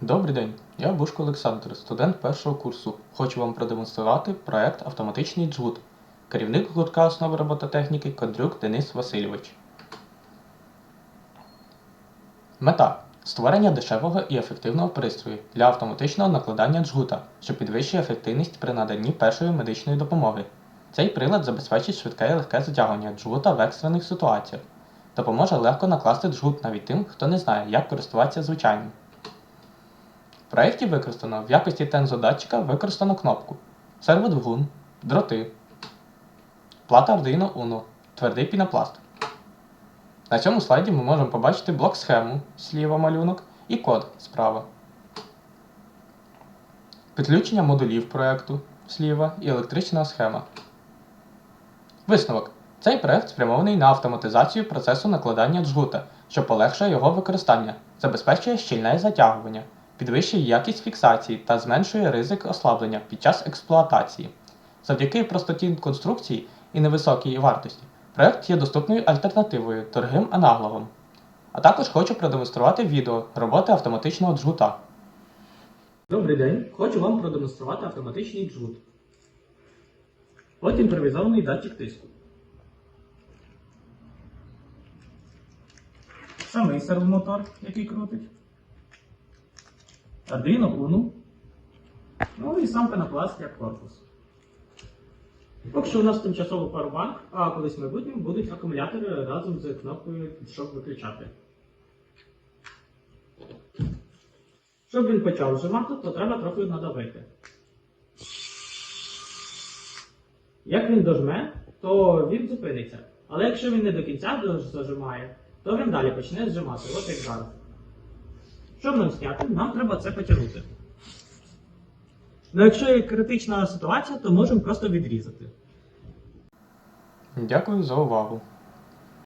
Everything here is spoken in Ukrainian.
Добрий день, я Бушко Олександр, студент першого курсу. Хочу вам продемонструвати проект Автоматичний джгут. Керівник гуртка основи робототехніки Кондрюк Денис Васильович. Мета створення дешевого і ефективного пристрою для автоматичного накладання джгута, що підвищує ефективність при наданні першої медичної допомоги. Цей прилад забезпечить швидке і легке затягування джгута в екстрених ситуаціях. Допоможе легко накласти джгут навіть тим, хто не знає, як користуватися звичайним. Проєкті використано в якості тензодатчика використано кнопку, серводвигун, дроти, плата Arduino Uno, твердий пінопласт. На цьому слайді ми можемо побачити блок-схему зліва малюнок і код справа. Підключення модулів проєкту зліва і електрична схема. Висновок. Цей проект спрямований на автоматизацію процесу накладання джгута, що полегшує його використання, забезпечує щільне затягування, підвищує якість фіксації та зменшує ризик ослаблення під час експлуатації. Завдяки простоті конструкції і невисокій вартості, проект є доступною альтернативою дорогим аналогам. А також хочу продемонструвати відео роботи автоматичного джгута. Добрий день! Хочу вам продемонструвати автоматичний джгут. От імпровізований датчик тиску. Самий сервомотор, який крутить. Arduino Uno. Ну і сам пенопласт як корпус. Поки що у нас тимчасово парубанк, а колись в майбутньому будуть акумулятори разом з кнопкою, щоб виключати. Щоб він почав вжимати, то треба трохи надавити. Як він дожме, то він зупиниться. Але якщо він не до кінця зажимає, то він далі почне зжимати, от як зараз. Щоб нам зняти, нам треба це потягнути. Ну, якщо є критична ситуація, то можемо просто відрізати. Дякую за увагу.